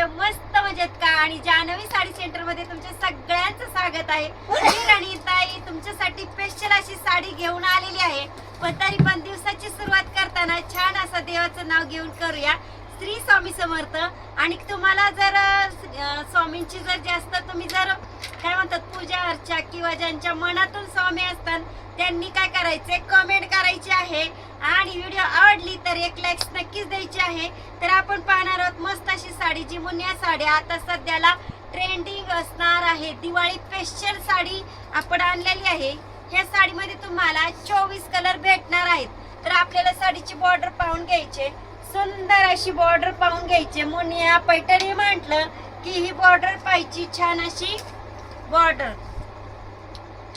मस्त मजेत का? आणि जानवी साडी सेंटरमध्ये तुमच्या सगळ्यांचं स्वागत आहे. मी रणीताई तुमच्यासाठी स्पेशल अशी साडी घेऊन आलेली आहे. पण तरी पण दिवसाची सुरुवात करताना छान असं देवाचं नाव घेऊन करूया. श्री स्वामी समर्थ. आणि तुम्हाला जर स्वामींची जर जास्त तुम्ही जर काय म्हणतात पूजा अर्चा किंवा ज्यांच्या मनातून स्वामी असतात त्यांनी काय करायचे कमेंट करायची आहे. आणि व्हिडिओ आवडली तर एक लाईक्स नक्कीच द्यायची आहे. तर आपण पाहणार आहोत मस्त अशी साडी जी मुन्या साडी. आता सध्याला ट्रेंडिंग असणार आहे. दिवाळी स्पेशल साडी आपण आणलेली आहे. ह्या साडीमध्ये तुम्हाला चोवीस कलर भेटणार आहेत. तर आपल्याला साडीची बॉर्डर पाहून घ्यायचे सुंदर अशी बॉर्डर पाहून घ्यायची. मुनिया पैठणी म्हटलं की ही बॉर्डर पाहिजे छान अशी बॉर्डर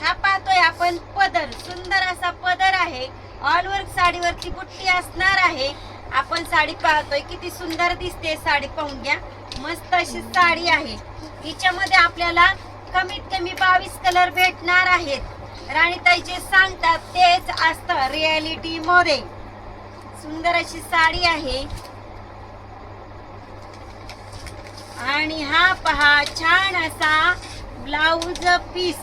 हा पाहतोय आपण पदर. सुंदर असा पदर आहे. ऑल वर्क साडीवरती बुट्टी असणार आहे. आपण साडी पाहतोय. किती सुंदर दिसते साडी पाहून घ्या. मस्त अशी साडी आहे. हिच्यामध्ये आपल्याला कमीत कमी बावीस कलर भेटणार आहेत. राणीताई जे सांगतात तेच असतं रियालिटी मध्ये सुंदर अशी साडी आहे. आणि हा पहा छान असा ब्लाऊज पीस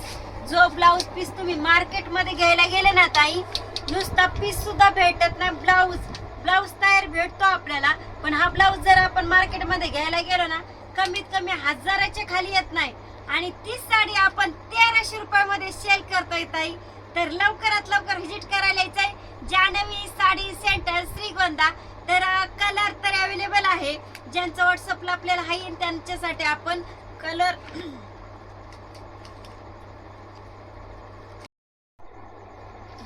जो ब्लाऊज पीस तुम्ही मार्केटमध्ये घ्यायला गेले ना ताई नुसता पीस सुद्धा भेटत नाही. ब्लाऊज ब्लाऊज तयार भेटतो आपल्याला पण हा ब्लाऊज जर आपण मार्केटमध्ये घ्यायला गेलो ना कमीत कमी हजाराच्या खाली येत नाही. आणि तीच साडी आपण तेराशे रुपयामध्ये सेल करतोय ताई. तर लवकरात लवकर व्हिजिट करायला यायचंय. जानवी साडी सेंटर श्रीगोंदा. तर कलर तर अवेलेबल आहे. ज्यांचं व्हॉट्सअपला आपल्याला आहे त्यांच्यासाठी आपण कलर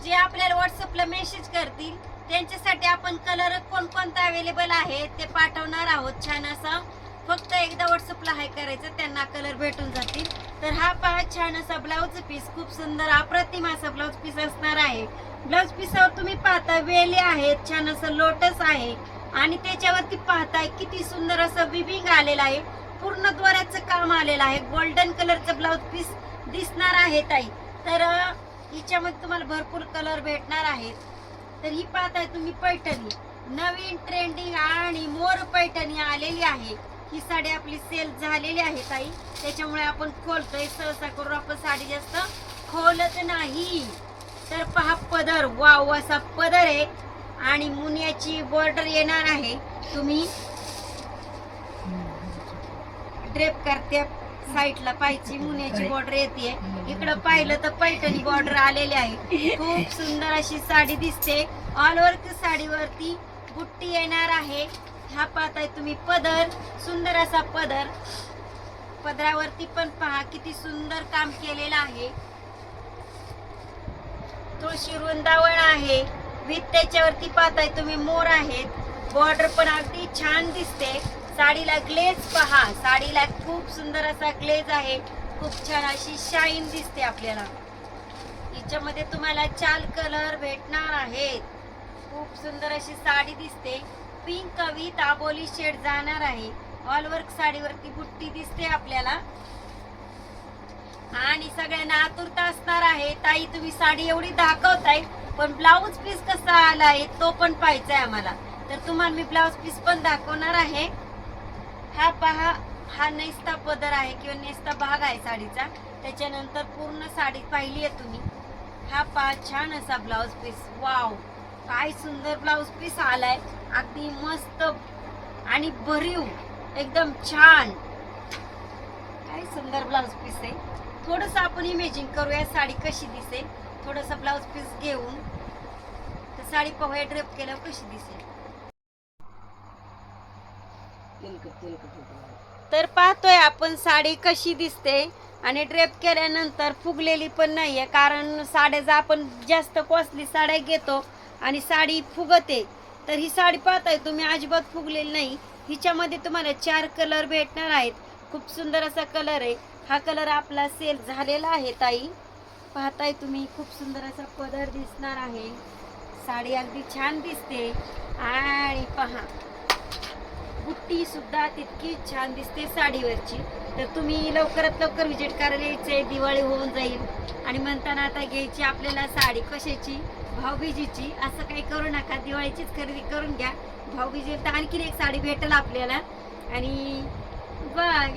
जे आपल्याला व्हॉट्सअपला मेसेज करतील त्यांच्यासाठी आपण कलर कोणकोणता अवेलेबल आहे ते पाठवणार आहोत छान असं. फक्त एकदा व्हॉट्सअपला हाय करायचं त्यांना कलर भेटून जातील. तर हा पहा छान असा ब्लाऊज पीस खूप सुंदर अप्रतिम असा ब्लाऊज पीस असणार आहे. ब्लाऊज पीसावर तुम्ही पाहता वेली आहेत छान असं लोटस आहे. आणि त्याच्यावरती पाहताय किती सुंदर असं विविंग आलेलं आहे. पूर्ण द्वाराचं काम आलेलं आहे. गोल्डन कलरचं ब्लाऊज पीस दिसणार आहे ताई. तर हिच्यामध्ये तुम्हाला भरपूर कलर भेटणार आहेत. तर ही पाहताय तुम्ही पैठणी. नवीन ट्रेंडिंग आणि मोर पैठणी आलेली आहे. ही साडी आपली सेल झालेली आहे ताई. त्याच्यामुळे आपण खोलतोय. सहसा करून आपण साडी जास्त खोलत नाही. तर पहा पदर. वाव असा पदर आहे. आणि मुनियाची बॉर्डर येणार आहे. तुम्ही ड्रेप करते साईडला पाहिजे मुनियाची बॉर्डर येते इकडं पाहिलं तर पैठणी बॉर्डर आलेली आहे. खूप सुंदर अशी साडी दिसते. ऑल ओव्हर साडीवरती बुट्टी येणार आहे. हा पाहताय तुम्ही पदर सुंदर असा पदर. पदरावरती पण पहा किती सुंदर काम केलेलं आहे. तुळशी वृंदावन आहे. विथ त्याच्यावरती पाहताय तुम्ही मोर आहेत. बॉर्डर पण अगदी छान दिसते. साडीला ग्लेज पहा. साडीला खूप सुंदर असा ग्लेज आहे. खूप छान अशी शाईन दिसते आपल्याला. हिच्यामध्ये तुम्हाला चार कलर भेटणार आहेत. खूप सुंदर अशी साडी दिसते. पिंक विथ आबोली शेड जाणार आहे. ऑल वर्क साडीवरती बुट्टी दिसते आपल्याला. आणि सगळ्यांना आतुरता असणार आहे. ताई तुम्ही साडी एवढी दाखवताय पण ब्लाऊज पीस कसा आला आहे तो पण पाहायचा आहे आम्हाला. तर तुम्हाला मी ब्लाऊज पीस पण दाखवणार आहे. हा पहा हा नेस्ता पदर आहे किंवा नेस्ता भाग आहे साडीचा. त्याच्यानंतर पूर्ण साडी पाहिली आहे तुम्ही. हा पहा छान असा ब्लाऊज पीस वाव काय सुंदर ब्लाऊज पीस आलाय. अगदी मस्त आणि भरीव. एकदम छान. काय सुंदर ब्लाऊज पीस आहे. थोडस आपण इमेजिंग करूया साडी कशी दिसेल. थोडस ब्लाऊज पीस घेऊन. तर साडी पाहूया ड्रेप केल्यावर कशी दिसेल. तर पाहतोय आपण साडी कशी दिसते. आणि ड्रेप केल्यानंतर फुगलेली पण नाहीये. कारण साड्या जर आपण जास्त कॉस्टली साड्या घेतो. आणि साडी फुगते. तर ही साडी पाहताय तुम्ही अजिबात फुगलेली नाही. हिच्यामध्ये तुम्हाला चार कलर भेटणार आहेत. खूप सुंदर असा कलर आहे. हा कलर आपला सेल झालेला आहे ताई. पाहताय तुम्ही खूप सुंदर असा पदर दिसणार आहे. साडी अगदी छान दिसते. आणि पहा बुट्टी सुद्धा तितकी छान दिसते साडीवरची. तर तुम्ही लवकरात लवकर विजिट करायला यायचे दिवाळी होऊन जाईल. आणि म्हणताना आता घ्यायची आपल्याला साडी कशाची? भाऊबीजीची. असं काही करू नका दिवाळीचीच खरेदी करून घ्या. भाऊबीजी तर आणखीन एक साडी भेटेल आपल्याला. आणि बाय